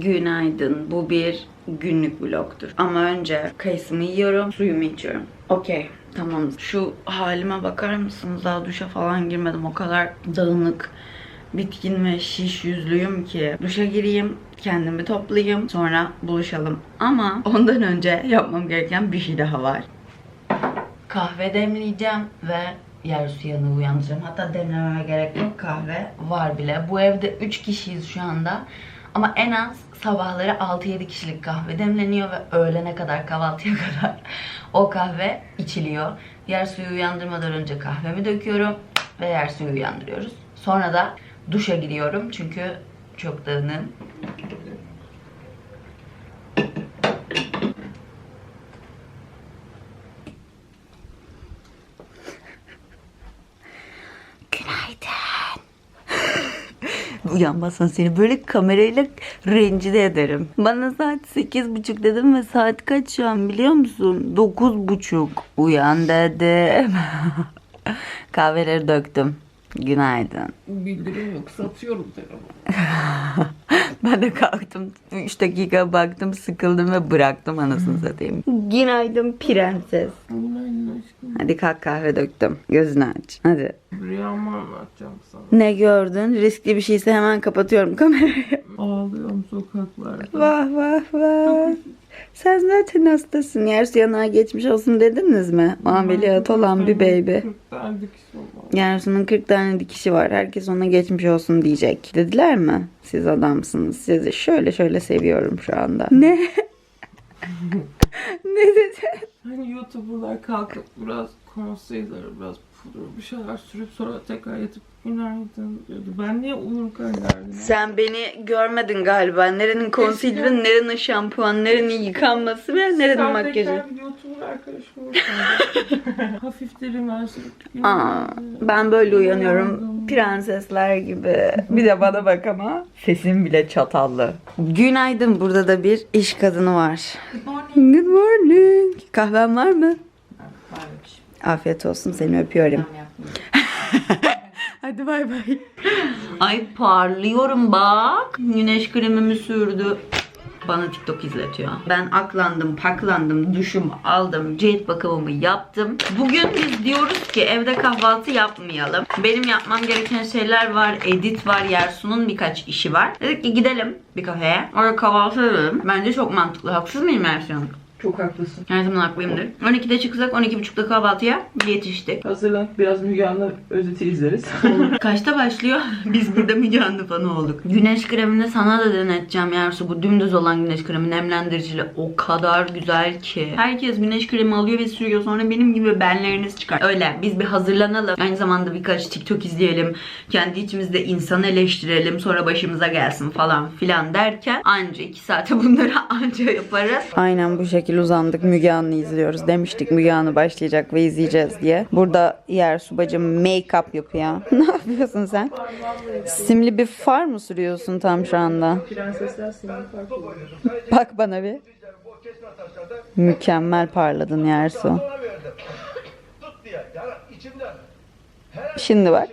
Günaydın. Bu bir günlük vlogtur. Ama önce kayısımı yiyorum, suyumu içiyorum. Okey. Tamam. Şu halime bakar mısınız? Daha duşa falan girmedim. O kadar dağınık, bitkin ve şiş yüzlüyüm ki. Duşa gireyim, kendimi toplayayım. Sonra buluşalım. Ama ondan önce yapmam gereken bir şey daha var. Kahve demleyeceğim ve yer suyanı uyandıracağım. Hatta demlememe gerek yok kahve var bile. Bu evde 3 kişiyiz şu anda. Ama en az sabahları 6-7 kişilik kahve demleniyor ve öğlene kadar kahvaltıya kadar o kahve içiliyor. Yer suyu uyandırmadan önce kahvemi döküyorum ve yer suyu uyandırıyoruz. Sonra da duşa giriyorum çünkü çok dağınığım. Günaydın. Uyanmazsan seni böyle kamerayla rencide ederim. Bana saat sekiz buçuk dedim ve saat kaç şu an biliyor musun? Dokuz buçuk. Uyan dedim. Kahveleri döktüm. Günaydın. Bildirim yok. Satıyorum telefonu. Ben de kalktım. 3 dakika baktım, sıkıldım ve bıraktım anasını satayım. Günaydın prenses. Günaydın aşkım. Hadi kalk kahve döktüm. Gözünü aç. Hadi. Rüyamı anlatacağım sana. Ne gördün? Riskli bir şeyse hemen kapatıyorum kamerayı. Ağlıyorum sokaklarda. Vah vah vah. Sen zaten hastasın. Yer yanağa geçmiş olsun dediniz mi? Ameliyat olan bir baby. 40 tane dikişim var. Yersu'nun 40 tane dikişi var. Herkes ona geçmiş olsun diyecek. Dediler mi? Siz adamsınız. Sizi şöyle şöyle seviyorum şu anda. Ne? ne dedi? Hani YouTuber'lar kalkıp biraz concealer, biraz bir şeyler sürüp sonra tekrar yatıp günaydın diyordu. Ben niye uyurken derdim? Sen beni görmedin galiba. Nerenin concealer'ı, nerenin şampuan, nerenin yıkanması ve nerenin makyajı. Bir YouTuber arkadaşım. Hafif derin ben sürüp Aa, ben böyle uyanıyorum. Prensesler gibi. Bir de bana bak ama. Sesim bile çatallı. Günaydın. Burada da bir iş kadını var. Good morning. Kahven var mı? Afiyet olsun. Seni öpüyorum. Hadi bay bay. Ay parlıyorum bak. Güneş kremimi sürdü. Bana TikTok izletiyor. Ben aklandım, paklandım, duşumu aldım, cilt bakımımı yaptım. Bugün biz diyoruz ki evde kahvaltı yapmayalım. Benim yapmam gereken şeyler var. Edit var, Yersu'nun birkaç işi var. Dedik ki gidelim bir kafeye. Orada kahvaltı edelim. Bence çok mantıklı. Haksız mıyım Yersu Hanım? Çok haklısın. Her zaman haklıyımdır. 12'de çıksak 12.30'da kahvaltıya yetiştik. Hazırlan biraz Müge Anlı özeti izleriz. Kaçta başlıyor? Biz burada Müge Anlı fanı olduk. Güneş kremini sana da deneteceğim Yersu. Bu dümdüz olan güneş kremi nemlendiricili o kadar güzel ki. Herkes güneş kremi alıyor ve sürüyor. Sonra benim gibi benleriniz çıkar. Öyle biz bir hazırlanalım. Aynı zamanda birkaç TikTok izleyelim. Kendi içimizde insan eleştirelim. Sonra başımıza gelsin falan filan derken anca 2 saate bunları anca yaparız. Aynen bu şekilde uzandık. Müge Anlı izliyoruz. Demiştik Müge Anlı başlayacak ve izleyeceğiz diye. Burada yer su bacım make-up yapıyor. ne yapıyorsun sen? Simli bir far mı sürüyorsun tam şu anda? Bak bana bir. Mükemmel parladın Yersu. Şimdi bak.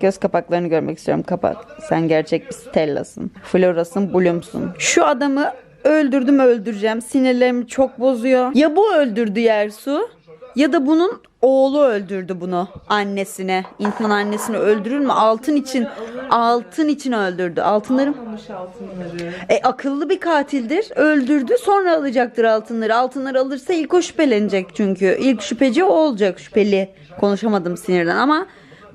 Göz kapaklarını görmek istiyorum. Kapat. Sen gerçek bir Stella'sın. Flora'sın, Bloom'sun. Şu adamı öldürdüm öldüreceğim. Sinirlerimi çok bozuyor. Ya bu öldürdü Yersu ya da bunun oğlu öldürdü bunu annesine. İnsan annesini öldürür mü? Altın için altın için öldürdü. Altınları. E akıllı bir katildir. Öldürdü sonra alacaktır altınları. Altınları alırsa ilk o şüphelenecek çünkü. İlk şüpheci o olacak şüpheli. Konuşamadım sinirden ama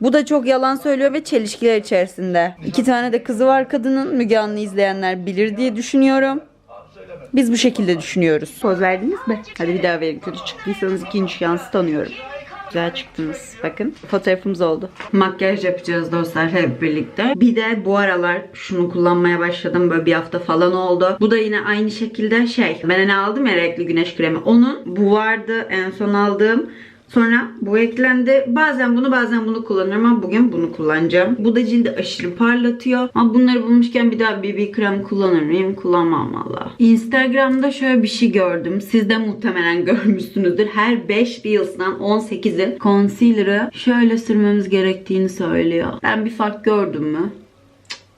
bu da çok yalan söylüyor ve çelişkiler içerisinde. İki tane de kızı var kadının. Müge Anlı izleyenler bilir diye düşünüyorum. Biz bu şekilde düşünüyoruz. Poz verdiniz mi? Hadi bir daha verin. Kötü çıktıysanız ikinci şansı tanıyorum. Güzel çıktınız. Bakın fotoğrafımız oldu. Makyaj yapacağız dostlar hep birlikte. Bir de bu aralar şunu kullanmaya başladım. Böyle bir hafta falan oldu. Bu da yine aynı şekilde şey. Ben hani aldım ya renkli güneş kremi. Onun bu vardı en son aldığım. Sonra bu eklendi. Bazen bunu bazen bunu kullanıyorum ama bugün bunu kullanacağım. Bu da cildi aşırı parlatıyor. Ama bunları bulmuşken bir daha BB krem kullanır mıyım? Kullanmam valla. Instagram'da şöyle bir şey gördüm. Siz de muhtemelen görmüşsünüzdür. Her 5 Reels'dan 18'i concealer'ı şöyle sürmemiz gerektiğini söylüyor. Ben bir fark gördüm mü?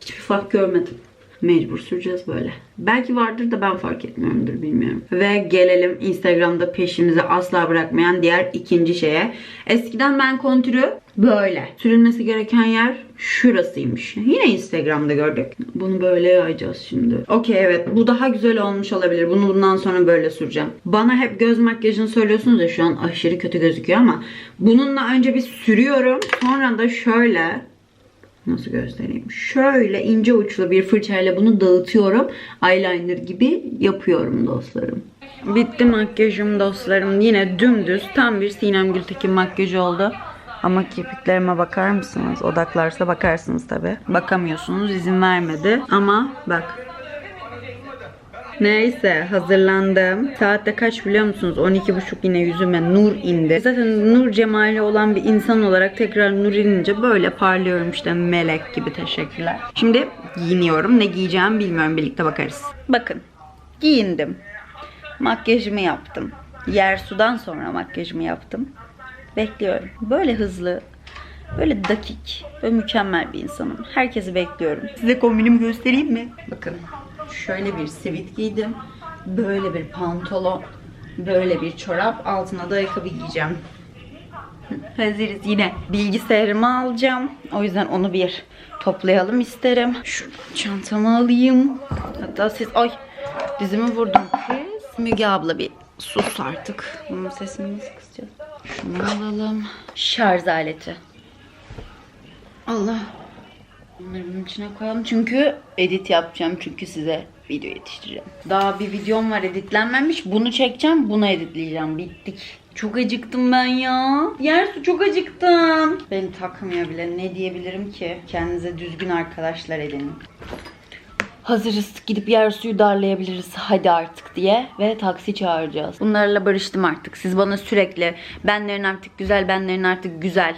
Hiçbir fark görmedim. Mecbur süreceğiz böyle. Belki vardır da ben fark etmiyorumdur bilmiyorum. Ve gelelim Instagram'da peşimizi asla bırakmayan diğer ikinci şeye. Eskiden ben kontürü böyle. Sürülmesi gereken yer şurasıymış. Yine Instagram'da gördük. Bunu böyle yayacağız şimdi. Okey evet bu daha güzel olmuş olabilir. Bunu bundan sonra böyle süreceğim. Bana hep göz makyajını söylüyorsunuz ya şu an aşırı kötü gözüküyor ama bununla önce bir sürüyorum. Sonra da şöyle nasıl göstereyim? Şöyle ince uçlu bir fırçayla bunu dağıtıyorum. Eyeliner gibi yapıyorum dostlarım. Bitti makyajım dostlarım. Yine dümdüz tam bir Sinem Gültekin makyajı oldu. Ama kirpiklerime bakar mısınız? Odaklarsa bakarsınız tabi. Bakamıyorsunuz izin vermedi. Ama bak Neyse hazırlandım. Saatte kaç biliyor musunuz? 12.30 yine yüzüme nur indi. Zaten nur cemali olan bir insan olarak tekrar nur inince böyle parlıyorum işte melek gibi teşekkürler. Şimdi giyiniyorum. Ne giyeceğim bilmiyorum. Birlikte bakarız. Bakın giyindim. Makyajımı yaptım. Yer sudan sonra makyajımı yaptım. Bekliyorum. Böyle hızlı, böyle dakik, böyle mükemmel bir insanım. Herkesi bekliyorum. Size kombinimi göstereyim mi? Bakın şöyle bir sivit giydim. Böyle bir pantolon, böyle bir çorap, altına da ayakkabı giyeceğim. Hazırız yine. Bilgisayarımı alacağım. O yüzden onu bir toplayalım isterim. Şu çantamı alayım. Hatta siz ay dizimi vurdum kız. Müge abla bir sus artık. Bunun sesini nasıl kısacağız? Şunu alalım. Şarj aleti. Allah. Bunları bunun içine koyalım çünkü edit yapacağım çünkü size video yetiştireceğim. Daha bir videom var editlenmemiş. Bunu çekeceğim, bunu editleyeceğim. Bittik. Çok acıktım ben ya. Yersu çok acıktım. Beni takmıyor bile. Ne diyebilirim ki? Kendinize düzgün arkadaşlar edinin. Hazırız gidip yer suyu darlayabiliriz hadi artık diye ve taksi çağıracağız. Bunlarla barıştım artık. Siz bana sürekli benlerin artık güzel, benlerin artık güzel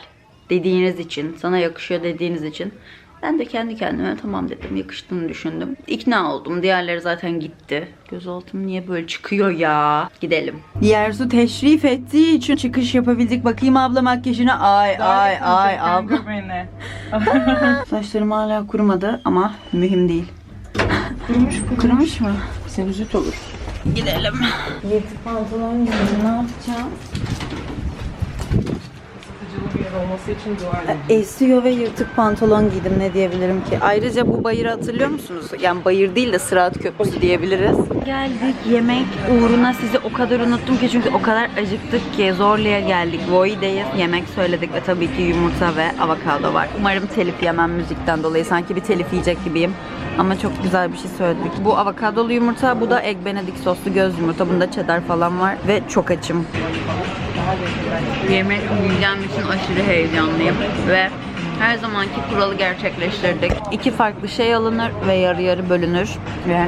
dediğiniz için, sana yakışıyor dediğiniz için ben de kendi kendime tamam dedim, yakıştığını düşündüm. İkna oldum. Diğerleri zaten gitti. Gözaltım niye böyle çıkıyor ya? Gidelim. Yersu teşrif ettiği için çıkış yapabildik. Bakayım abla makyajına. Ay ay ay abla. beni. Saçlarım hala kurumadı ama mühim değil. Kurumuş Kurumuş mu? Sinüzit olur. Gidelim. Yırtık pantolon giydim. Ne yapacağım? Bir yer olması için dua edeceğim. Esiyor ve yırtık pantolon giydim ne diyebilirim ki. Ayrıca bu bayırı hatırlıyor musunuz? Yani bayır değil de Sırat Köprüsü diyebiliriz. Geldik yemek uğruna sizi o kadar unuttum ki çünkü o kadar acıktık ki Zorlu'ya geldik. Voi'deyiz. Yemek söyledik ve tabii ki yumurta ve avokado var. Umarım telif yemem müzikten dolayı. Sanki bir telif yiyecek gibiyim. Ama çok güzel bir şey söyledik. Bu avokadolu yumurta, bu da egg benedict soslu göz yumurta. Bunda cheddar falan var ve çok açım. Yemek yiyeceğim için aşırı heyecanlıyım ve her zamanki kuralı gerçekleştirdik. İki farklı şey alınır ve yarı yarı bölünür ve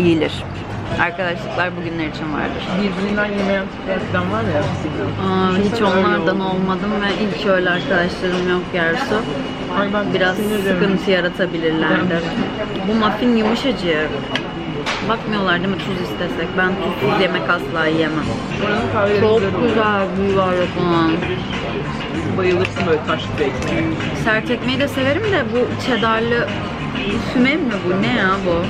yiyilir. Arkadaşlıklar bugünler için vardır. Birbirinden yemeyen tipler falan var ya. Aa, hiç onlardan olmadım ve hiç öyle arkadaşlarım yok Gersu. Biraz sıkıntı yaratabilirlerdi. Bu muffin yumuşacık. Bakmıyorlar değil mi tuz istesek? Ben tuzsuz yemek asla yiyemem. Çok güzel bir yapılan. Bayılırsın böyle taşlı bir ekmeğe. Sert ekmeği de severim de bu cheddarlı füme mi bu? Ne ya bu?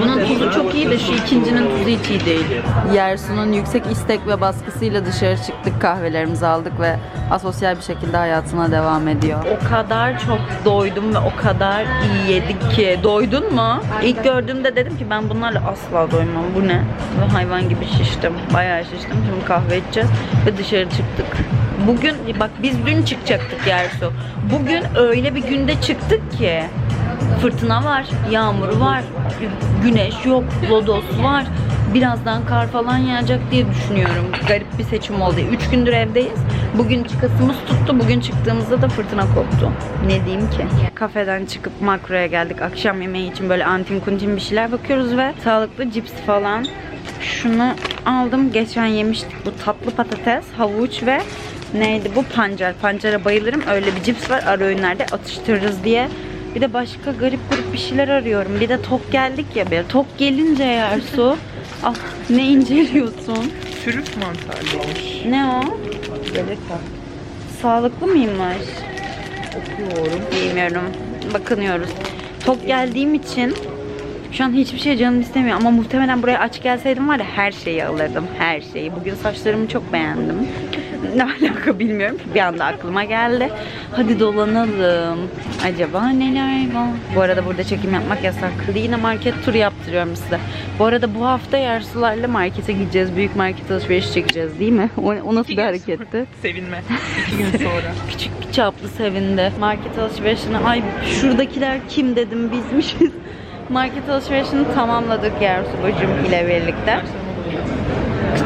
Bunun tuzu çok iyi de şu ikincinin tuzu hiç iyi değil. Yersu'nun yüksek istek ve baskısıyla dışarı çıktık kahvelerimizi aldık ve asosyal bir şekilde hayatına devam ediyor. O kadar çok doydum ve o kadar iyi yedik ki. Doydun mu? İlk gördüğümde dedim ki ben bunlarla asla doymam. Bu ne? Ve hayvan gibi şiştim. Bayağı şiştim. Şimdi kahve içeceğiz ve dışarı çıktık. Bugün bak biz dün çıkacaktık Yersu. Bugün öyle bir günde çıktık ki fırtına var, yağmur var, güneş yok, lodos var. Birazdan kar falan yağacak diye düşünüyorum. Garip bir seçim oldu. Üç gündür evdeyiz. Bugün çıkasımız tuttu. Bugün çıktığımızda da fırtına koptu. Ne diyeyim ki? Kafeden çıkıp makroya geldik. Akşam yemeği için böyle antin kuntin bir şeyler bakıyoruz ve sağlıklı cips falan. Şunu aldım. Geçen yemiştik. Bu tatlı patates, havuç ve neydi bu? Pancar. Pancara bayılırım. Öyle bir cips var. Ara öğünlerde atıştırırız diye. Bir de başka garip garip bir şeyler arıyorum. Bir de tok geldik ya bir. Tok gelince eğer su. Ah ne inceliyorsun? Çürük mantarlıymış. Ne o? Galeta. Sağlıklı mıymış? Okuyorum. Bilmiyorum. Bakınıyoruz. Tok geldiğim için şu an hiçbir şey canım istemiyor ama muhtemelen buraya aç gelseydim var ya her şeyi alırdım. Her şeyi. Bugün saçlarımı çok beğendim. Ne alaka bilmiyorum. Bir anda aklıma geldi. Hadi dolanalım. Acaba neler var? Bu arada burada çekim yapmak yasak. Hadi yine market turu yaptırıyorum size. Bu arada bu hafta Yersularla markete gideceğiz. Büyük market alışverişi çekeceğiz değil mi? O, o nasıl bir hareketti? Sevinme. İki gün sonra. Küçük bir çaplı sevindi. Market alışverişini ay şuradakiler kim dedim bizmişiz. Market alışverişini tamamladık Yersu bacım ile birlikte.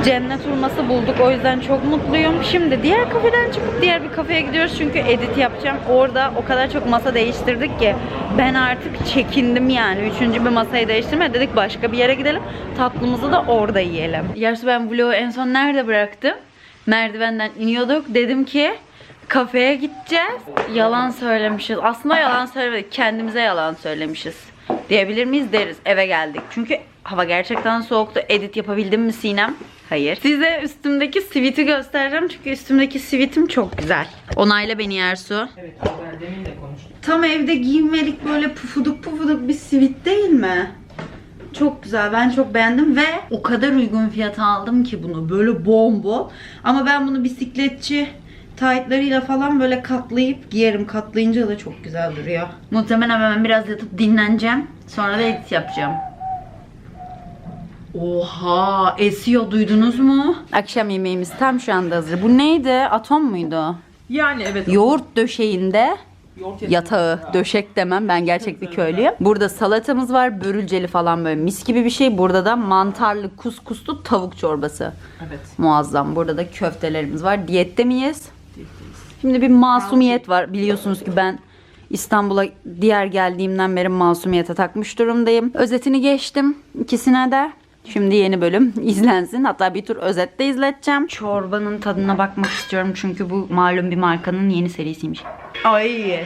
Cennet hurması bulduk o yüzden çok mutluyum. Şimdi diğer kafeden çıkıp diğer bir kafeye gidiyoruz çünkü edit yapacağım. Orada o kadar çok masa değiştirdik ki ben artık çekindim yani. Üçüncü bir masayı değiştirme dedik başka bir yere gidelim. Tatlımızı da orada yiyelim. Yersu ben vlogu en son nerede bıraktım? Merdivenden iniyorduk. Dedim ki kafeye gideceğiz. Yalan söylemişiz. Aslında yalan söylemedik. Kendimize yalan söylemişiz. Diyebilir miyiz deriz. Eve geldik. Çünkü hava gerçekten soğuktu. Edit yapabildim mi Sinem? Hayır. Size üstümdeki siviti göstereceğim. Çünkü üstümdeki sivitim çok güzel. Onayla beni Yersu. Evet ben demin de konuştum. Tam evde giyinmelik böyle pufuduk pufuduk bir sivit değil mi? Çok güzel. Ben çok beğendim ve o kadar uygun fiyata aldım ki bunu. Böyle bombo. Ama ben bunu bisikletçi taytlarıyla falan böyle katlayıp giyerim. Katlayınca da çok güzel duruyor. Muhtemelen ben biraz yatıp dinleneceğim. Sonra da edit yapacağım. Oha esiyor duydunuz mu? Akşam yemeğimiz tam şu anda hazır. Bu neydi? Atom muydu? Yani evet. Yoğurt döşeğinde Yoğurt yatağı, döşek demem ben gerçek bir köylüyüm. Burada salatamız var, börülceli falan böyle mis gibi bir şey. Burada da mantarlı, kuskuslu tavuk çorbası. Evet. Muazzam. Burada da köftelerimiz var. Diyette miyiz? Şimdi bir masumiyet var. Biliyorsunuz ki ben İstanbul'a diğer geldiğimden beri masumiyete takmış durumdayım. Özetini geçtim ikisine de. Şimdi yeni bölüm izlensin. Hatta bir tur özet de izleteceğim. Çorbanın tadına bakmak istiyorum çünkü bu malum bir markanın yeni serisiymiş. Ay.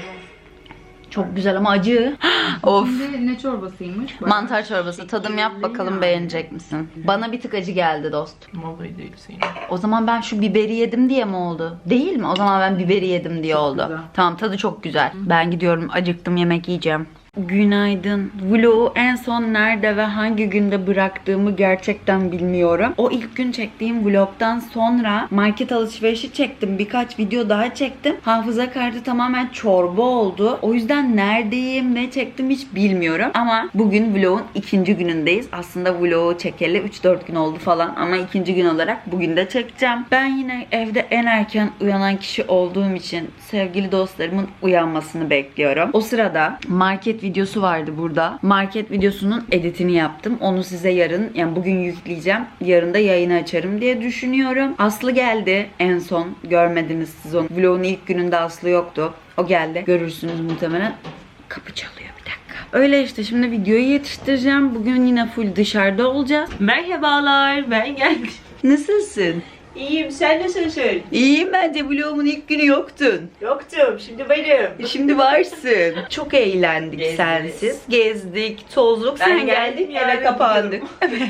Çok güzel ama acı. of. Ne, ne çorbasıymış? Mantar çorbası. Tadım yap bakalım beğenecek misin? Bana bir tık acı geldi dost. Vallahi değil senin. O zaman ben şu biberi yedim diye mi oldu? Değil mi? O zaman ben biberi yedim diye oldu. güzel. Tamam tadı çok güzel. Ben gidiyorum acıktım yemek yiyeceğim. Günaydın. Vlogu en son nerede ve hangi günde bıraktığımı gerçekten bilmiyorum. O ilk gün çektiğim vlogdan sonra market alışverişi çektim. Birkaç video daha çektim. Hafıza kartı tamamen çorba oldu. O yüzden neredeyim, ne çektim hiç bilmiyorum. Ama bugün vlogun ikinci günündeyiz. Aslında vlogu çekeli 3-4 gün oldu falan ama ikinci gün olarak bugün de çekeceğim. Ben yine evde en erken uyanan kişi olduğum için sevgili dostlarımın uyanmasını bekliyorum. O sırada market videosu vardı burada. Market videosunun editini yaptım. Onu size yarın yani bugün yükleyeceğim. Yarın da yayını açarım diye düşünüyorum. Aslı geldi en son. Görmediniz siz onu. Vlogun ilk gününde Aslı yoktu. O geldi. Görürsünüz muhtemelen. Kapı çalıyor bir dakika. Öyle işte şimdi videoyu yetiştireceğim. Bugün yine full dışarıda olacağız. Merhabalar ben geldim. Nasılsın? İyiyim sen nasılsın? İyiyim bence vlogumun ilk günü yoktun. Yoktum şimdi varım. Şimdi varsın. Çok eğlendik Gezdiniz. sensiz. Gezdik, tozduk. Ben Sen geldim, geldin yarın eve kapandık. evet.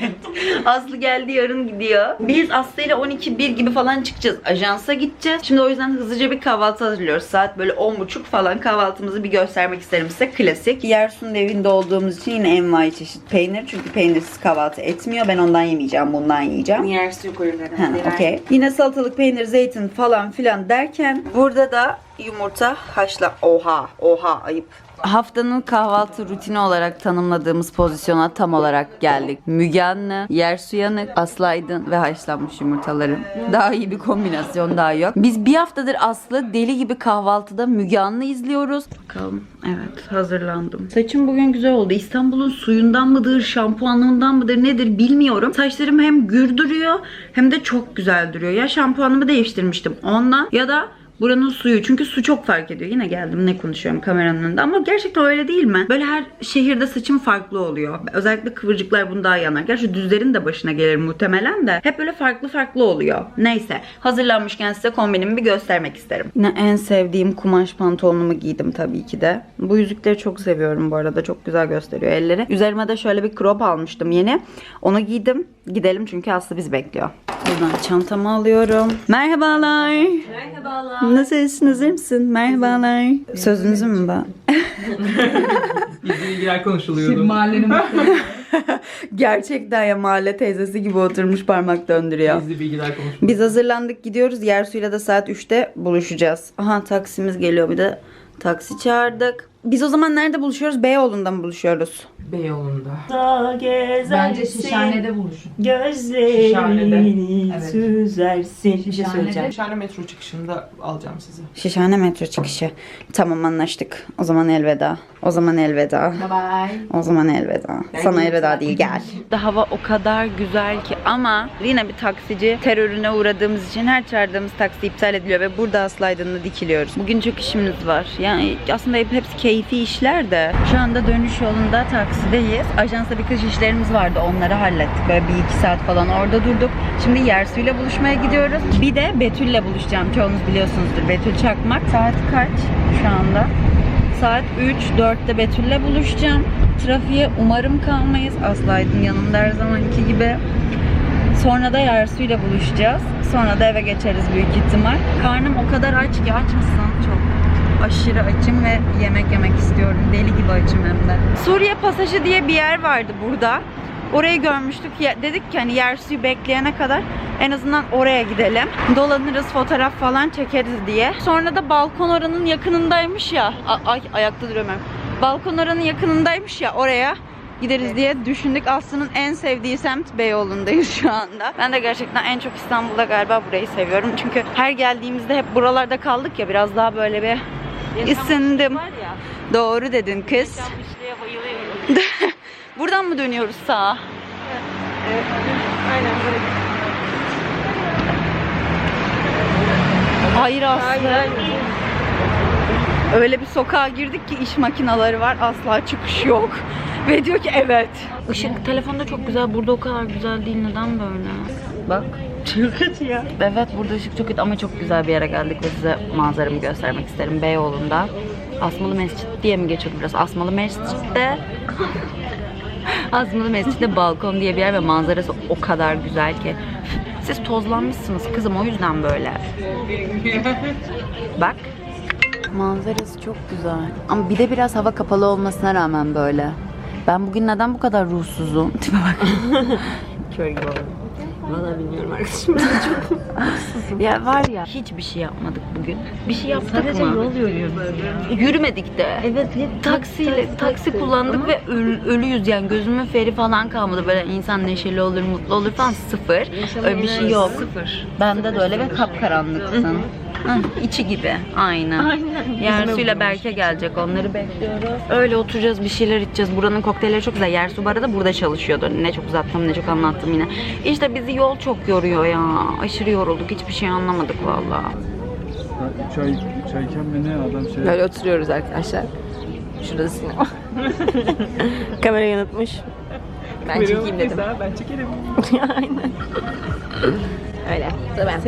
Aslı geldi yarın gidiyor. Biz Aslı ile 12-1 gibi falan çıkacağız. Ajansa gideceğiz. Şimdi o yüzden hızlıca bir kahvaltı hazırlıyoruz. Saat böyle 10.30 falan kahvaltımızı bir göstermek isterim size. Klasik. Yersun'un evinde olduğumuz için yine envai çeşit peynir. Çünkü peynirsiz kahvaltı etmiyor. Ben ondan yemeyeceğim. Bundan yiyeceğim. Yersi koyuyorum. Ha, okey. Yine salatalık, peynir, zeytin falan filan derken burada da yumurta haşla. Oha, oha ayıp. Haftanın kahvaltı rutini olarak tanımladığımız pozisyona tam olarak geldik. Müge Anlı, Yersu Yanık, Aslı Aydın ve haşlanmış yumurtaları. Daha iyi bir kombinasyon daha yok. Biz bir haftadır Aslı deli gibi kahvaltıda Müge Anlı izliyoruz. Bakalım. Evet hazırlandım. Saçım bugün güzel oldu. İstanbul'un suyundan mıdır, şampuanından mıdır nedir bilmiyorum. Saçlarım hem gür duruyor hem de çok güzel duruyor. Ya şampuanımı değiştirmiştim ondan ya da Buranın suyu çünkü su çok fark ediyor. Yine geldim ne konuşuyorum kameranın önünde ama gerçekten öyle değil mi? Böyle her şehirde saçım farklı oluyor. Özellikle kıvırcıklar bunu daha iyi anlar. Gerçi düzlerin de başına gelir muhtemelen de. Hep böyle farklı farklı oluyor. Neyse hazırlanmışken size kombinimi bir göstermek isterim. Yine en sevdiğim kumaş pantolonumu giydim tabii ki de. Bu yüzükleri çok seviyorum bu arada. Çok güzel gösteriyor elleri. Üzerime de şöyle bir crop almıştım yeni. Onu giydim. Gidelim çünkü Aslı bizi bekliyor. Buradan çantamı alıyorum. Merhabalar. Merhabalar. Nasılsın? Hazır mısın? Merhabalar. Sözünüzü mü ben? Gizli bilgiler konuşuluyordu. Mahallenin Gerçekten ya mahalle teyzesi gibi oturmuş parmak döndürüyor. Gizli bilgiler konuşuluyordu. Biz hazırlandık gidiyoruz. Yersuyla da saat 3'te buluşacağız. Aha taksimiz geliyor bir de. Taksi çağırdık. Biz o zaman nerede buluşuyoruz? Beyoğlu'nda mı buluşuyoruz? Beyoğlu'nda. Bence şişhanede buluşun. Gözlerini Şişhanede. Evet. süzersin. Bir şey Şişhanede. söyleyeceğim. Şahane metro çıkışında alacağım sizi. Şişhane metro çıkışı. Tamam anlaştık. O zaman elveda. O zaman elveda. Bye bye. O zaman elveda. Sana elveda değil gel. Hava o kadar güzel ki ama yine bir taksici terörüne uğradığımız için her çağırdığımız taksi iptal ediliyor ve burada Aydın'la dikiliyoruz. Bugün çok işimiz var. Yani aslında hep hepsi keyfi işler de. Şu anda dönüş yolunda taksideyiz. Ajansta birkaç işlerimiz vardı. Onları hallettik. Böyle bir iki saat falan orada durduk. Şimdi Yersu'yla buluşmaya gidiyoruz. Bir de Betül'le buluşacağım. Çoğunuz biliyorsunuzdur. Betül Çakmak. Saat kaç şu anda? Saat 3-4'te Betül'le buluşacağım. Trafiğe umarım kalmayız. Aslı Aydın yanımda her zamanki gibi. Sonra da Yersu'yla buluşacağız. Sonra da eve geçeriz büyük ihtimal. Karnım o kadar aç ki aç mısın? Çok aşırı açım ve yemek yemek istiyorum. Deli gibi açım hem de. Suriye Pasajı diye bir yer vardı burada. Orayı görmüştük. Dedik ki hani Yersu'yu bekleyene kadar en azından oraya gidelim. Dolanırız, fotoğraf falan çekeriz diye. Sonra da balkon oranın yakınındaymış ya. A- ay ayakta ben. Balkon oranın yakınındaymış ya oraya gideriz diye düşündük. Aslı'nın en sevdiği semt Beyoğlu'ndayız şu anda. Ben de gerçekten en çok İstanbul'da galiba burayı seviyorum. Çünkü her geldiğimizde hep buralarda kaldık ya biraz daha böyle bir ısındım. Doğru dedin kız. Buradan mı dönüyoruz sağa? Hayır Aslı. Öyle bir sokağa girdik ki iş makineleri var. Asla çıkış yok. Ve diyor ki evet. Işık telefonda çok güzel. Burada o kadar güzel değil. Neden böyle? Bak. Çok kötü ya. Evet burada ışık çok kötü ama çok güzel bir yere geldik ve size manzaramı göstermek isterim. Beyoğlu'nda. Asmalı Mescit diye mi geçiyordu biraz? Asmalı Mescid'de Asmalı Mescid'de balkon diye bir yer ve manzarası o kadar güzel ki. Siz tozlanmışsınız kızım o yüzden böyle. Bak. Manzarası çok güzel. Ama bir de biraz hava kapalı olmasına rağmen böyle. Ben bugün neden bu kadar ruhsuzum? Tipe bak. Kör gibi oldu. Valla bilmiyorum arkadaşım. Ya var ya hiçbir şey yapmadık bugün. Bir şey yaptık Sadece mı? yol yürüyoruz. Yürümedik de. Evet. Taksiyle taksi kullandık ve öl- ölüyüz yani gözümün feri falan kalmadı böyle insan neşeli olur mutlu olur falan sıfır öyle bir şey yok Sıfır. bende de öyle ve kapkaranlıksın Hah, içi gibi aynı Aynen. Yersu'yla Berke gelecek onları bekliyoruz öyle oturacağız bir şeyler içeceğiz buranın kokteylleri çok güzel Yersu bu arada burada çalışıyordu ne çok uzattım ne çok anlattım yine İşte bizi yol çok yoruyor ya aşırı yorulduk hiçbir şey anlamadık valla 3 ay, 3 ayken mi ne adam şey Böyle oturuyoruz arkadaşlar. Şurada sinema. Kamerayı unutmuş. Ben çekeyim dedim. Ben çekerim. Aynen. Öyle. Ben.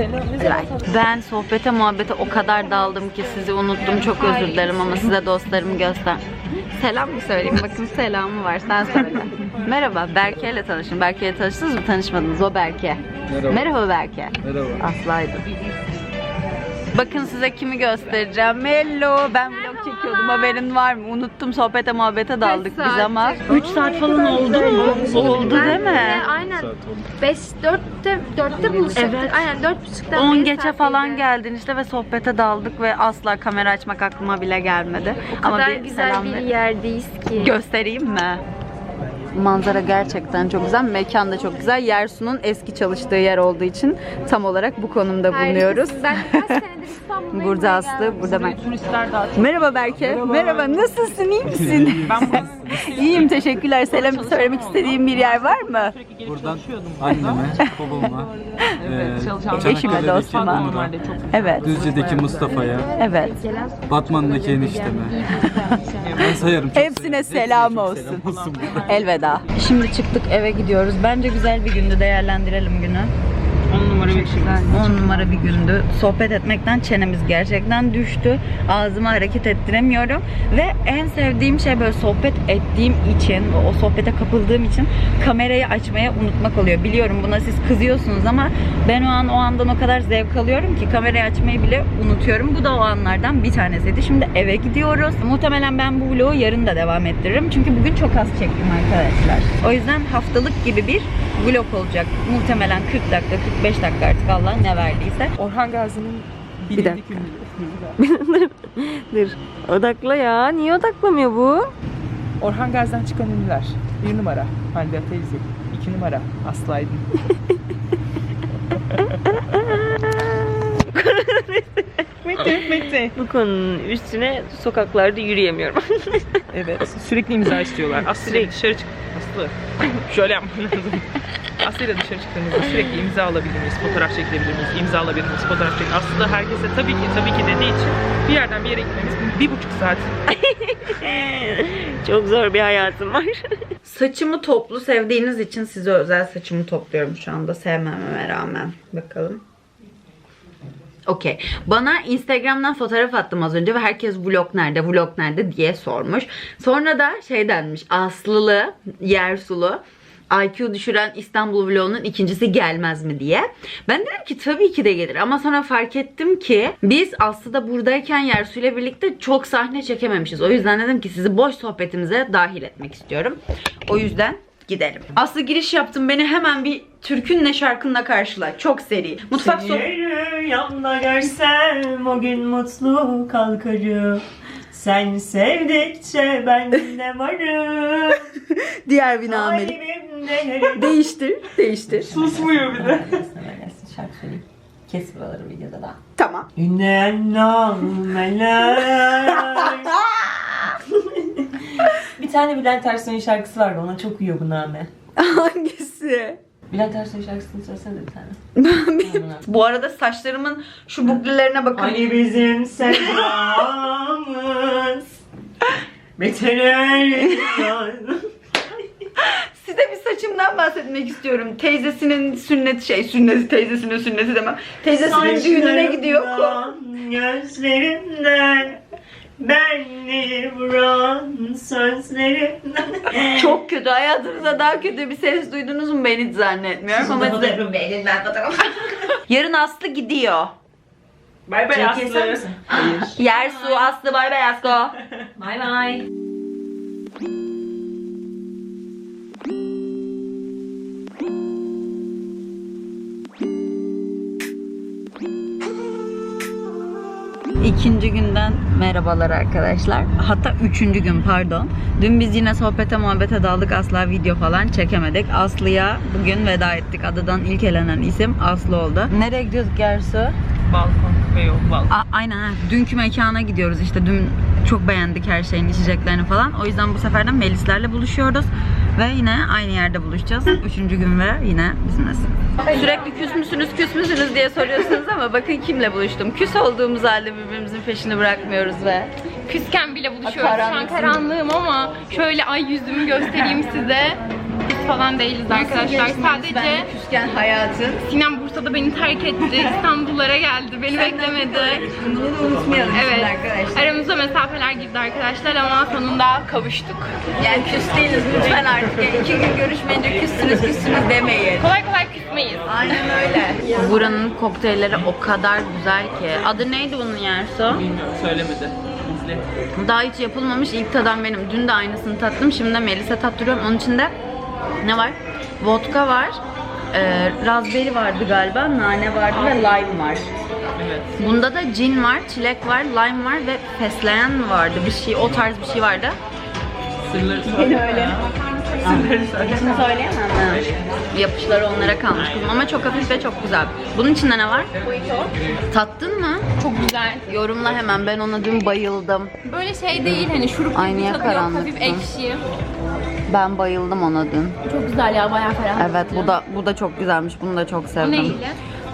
Ben sohbete muhabbete o kadar daldım ki sizi unuttum. Çok özür dilerim ama size dostlarımı göster. Selam mı söyleyeyim? Bakın selamı var. Sen söyle. Merhaba. Berke ile tanışın. Berke ile tanıştınız mı? Tanışmadınız. O Berke. Merhaba. Merhaba Berke. Merhaba. Aslı'ydı. Bakın size kimi göstereceğim. Hello. Ben çekiyordum. Haberin var mı? Unuttum. Sohbete muhabbete daldık biz ama. 3 saat falan oldu mu? Oldu değil mi? Aynen. Saat oldu. 5 4'te 4'te buluşacaktık. Evet. Aynen 4.30'da. 10 geçe falan geldin işte ve sohbete daldık ve asla kamera açmak aklıma bile gelmedi. O kadar güzel bir yerdeyiz ki. Göstereyim mi? Manzara gerçekten çok güzel. Mekan da çok güzel. Yersu'nun eski çalıştığı yer olduğu için tam olarak bu konumda bulunuyoruz. Harikasın. Ben kaç senedir İstanbul'dayım. Burada Aslı, burada ben. Turistler daha Merhaba Berke. Merhaba. Nasılsın? İyi misin? Ben İyiyim. Teşekkürler. Selam söylemek istediğim bir yer var mı? Buradan anneme, babama, Evet, eee, çalışan Eşime, dostuma. Onur'a, Normalde çok Evet. Düzce'deki Mustafa'ya, Evet. Batman'daki enişteme. Ben sayarım. çok Hepsine selam olsun. selam olsun burada. Elveda. Şimdi çıktık eve gidiyoruz. Bence güzel bir gündü. Değerlendirelim günü. 10 numara Gerçekten 10 numara bir gündü. Sohbet etmekten çenemiz gerçekten düştü. Ağzımı hareket ettiremiyorum. Ve en sevdiğim şey böyle sohbet ettiğim için, o sohbete kapıldığım için kamerayı açmaya unutmak oluyor. Biliyorum buna siz kızıyorsunuz ama ben o an o andan o kadar zevk alıyorum ki kamerayı açmayı bile unutuyorum. Bu da o anlardan bir tanesiydi. Şimdi eve gidiyoruz. Muhtemelen ben bu vlogu yarın da devam ettiririm. Çünkü bugün çok az çektim arkadaşlar. O yüzden haftalık gibi bir vlog olacak. Muhtemelen 40 dakika, 45 dakika artık Allah ne verdiyse. Orhan Gazi'nin Bir dakika. Dur. Odakla ya. Niye odaklamıyor bu? Orhan Gazi'den çıkan ünlüler. Bir numara Hande teyze. İki numara Aslı Aydın. Mete, Mete. Bu konunun üstüne sokaklarda yürüyemiyorum. Evet, sürekli imza istiyorlar. Aslı ile dışarı çık. Aslı, şöyle yapman lazım. Aslı ile dışarı çıktığımızda sürekli imza alabilir miyiz, fotoğraf çekilebilir miyiz, imza alabilir miyiz, fotoğraf çek. Aslı da herkese tabii ki, tabii ki dediği için bir yerden bir yere gitmemiz bir buçuk saat. Çok zor bir hayatım var. Saçımı toplu sevdiğiniz için size özel saçımı topluyorum şu anda sevmememe rağmen. Bakalım. Okey. Bana Instagram'dan fotoğraf attım az önce ve herkes vlog nerede, vlog nerede diye sormuş. Sonra da şey denmiş. Aslılı, Yersulu. IQ düşüren İstanbul vlogunun ikincisi gelmez mi diye. Ben dedim ki tabii ki de gelir ama sonra fark ettim ki biz aslında buradayken Yersu ile birlikte çok sahne çekememişiz. O yüzden dedim ki sizi boş sohbetimize dahil etmek istiyorum. O yüzden gidelim. Aslı giriş yaptım. Beni hemen bir türkünle şarkınla karşıla. Çok seri. Mutfak so Seni yanımda görsem o gün mutlu kalkarım. Sen sevdikçe ben de varım. Diğer bir nameli. Kalbimde Değiştir. Değiştir. Susmuyor bir de. Şarkı söyleyeyim. Kes buraları videoda da. Tamam. Nameler. bir tane Bülent Ersoy'un şarkısı vardı. Ona çok uyuyor bu name. Hangisi? Bülent Ersoy şarkısını söylesene de bir tane. Bu arada saçlarımın şu buklelerine bakın. Hani bizim sevdamız Beter Size bir saçımdan bahsetmek istiyorum. Teyzesinin sünneti şey sünneti teyzesinin sünneti demem. Teyzesinin düğününe gidiyor. Gözlerimden Beni vuran sözlerimden Çok kötü. Hayatınızda daha kötü bir ses duydunuz mu ben hiç zannetmiyorum ama size... Yarın Aslı gidiyor. Bay bay Aslı. Hayır. Yersu, Aslı bay bay Asko. Bay bay İkinci günden merhabalar arkadaşlar. Hatta üçüncü gün pardon. Dün biz yine sohbete muhabbete daldık. Asla video falan çekemedik. Aslı'ya bugün veda ettik. Adadan ilk elenen isim Aslı oldu. Nereye gidiyorduk Gersu? Balkon ve yol balkon. A- aynen ha. Dünkü mekana gidiyoruz işte. Dün çok beğendik her şeyin içeceklerini falan. O yüzden bu seferden Melislerle buluşuyoruz. Ve yine aynı yerde buluşacağız. Üçüncü gün ve yine bizimlesin. Sürekli küs müsünüz, küs müsünüz diye soruyorsunuz ama bakın kimle buluştum. Küs olduğumuz halde birbirimizin peşini bırakmıyoruz ve Küsken bile buluşuyoruz. Şu an karanlığım ama şöyle ay yüzümü göstereyim size. Falan değiliz arkadaşlar. Sadece küsken hayatın. Sinem Bursa'da beni terk etti. İstanbullara geldi. Beni beklemedi. Bunu da unutmayalım Evet. arkadaşlar. Aramıza mesafeler girdi arkadaşlar ama sonunda kavuştuk. Yani küs değiliz lütfen artık. Yani iki gün görüşmeyince küssünüz küssünüz demeyin. Kolay kolay küsmeyiz. Aynen öyle. Buranın kokteylleri o kadar güzel ki. Adı neydi bunun Yersu? Bilmiyorum söylemedi. İzle. Daha hiç yapılmamış ilk tadan benim. Dün de aynısını tattım. Şimdi de Melis'e tattırıyorum. Onun içinde ne var? Vodka var. Ee, raspberry vardı galiba. Nane vardı ve lime var. Evet. Bunda da gin var, çilek var, lime var ve fesleğen vardı. Bir şey, o tarz bir şey vardı. Sırları söyle. öyle. Şimdi söyleyemem? Yapışları onlara kalmış kızım ama çok hafif ve çok güzel. Bunun içinde ne var? Tattın mı? Çok güzel. Yorumla hemen. Ben ona dün bayıldım. Böyle şey değil hani şurup Aynaya gibi tadı yok. karanlık. Hafif ekşi. Ben bayıldım ona dün. Çok güzel ya bayağı ferah. Evet bu da bu da çok güzelmiş. Bunu da çok Bu sevdim. neydi?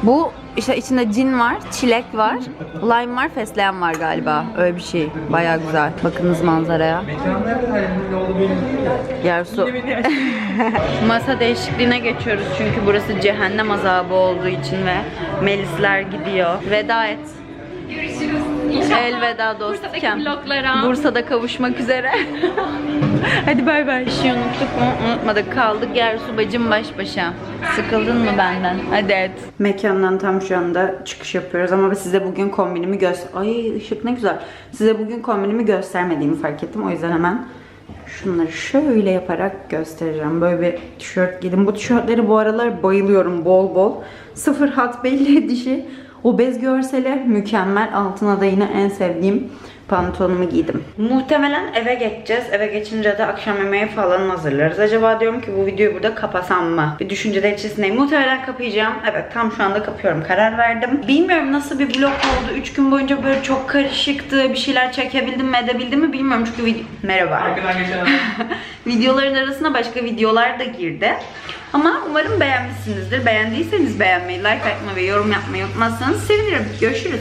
Bu işte içinde cin var, çilek var, lime var, fesleğen var galiba. Öyle bir şey. Bayağı güzel. Bakınız manzaraya. Yersu. Masa değişikliğine geçiyoruz çünkü burası cehennem azabı olduğu için ve Melisler gidiyor. Veda et. Görüşürüz. Elveda dostken. Bursa'da kavuşmak üzere. Hadi bay bay. Bir şey unuttuk mu? Unutmadık. Kaldık Yersu bacım baş başa. Sıkıldın mı benden? Hadi et. Mekandan tam şu anda çıkış yapıyoruz ama size bugün kombinimi göster... Ay ışık ne güzel. Size bugün kombinimi göstermediğimi fark ettim. O yüzden hemen şunları şöyle yaparak göstereceğim. Böyle bir tişört giydim. Bu tişörtleri bu aralar bayılıyorum bol bol. Sıfır hat belli dişi. Obez görseli mükemmel. Altına da yine en sevdiğim pantolonumu giydim. Muhtemelen eve geçeceğiz. Eve geçince de akşam yemeği falan hazırlarız. Acaba diyorum ki bu videoyu burada kapasam mı? Bir düşünceler içerisindeyim. Muhtemelen kapayacağım. Evet tam şu anda kapıyorum. Karar verdim. Bilmiyorum nasıl bir vlog oldu. 3 gün boyunca böyle çok karışıktı. Bir şeyler çekebildim mi edebildim mi bilmiyorum. Çünkü video... Merhaba. Videoların arasına başka videolar da girdi. Ama umarım beğenmişsinizdir. Beğendiyseniz beğenmeyi, like atmayı ve yorum yapmayı unutmazsanız sevinirim. Görüşürüz.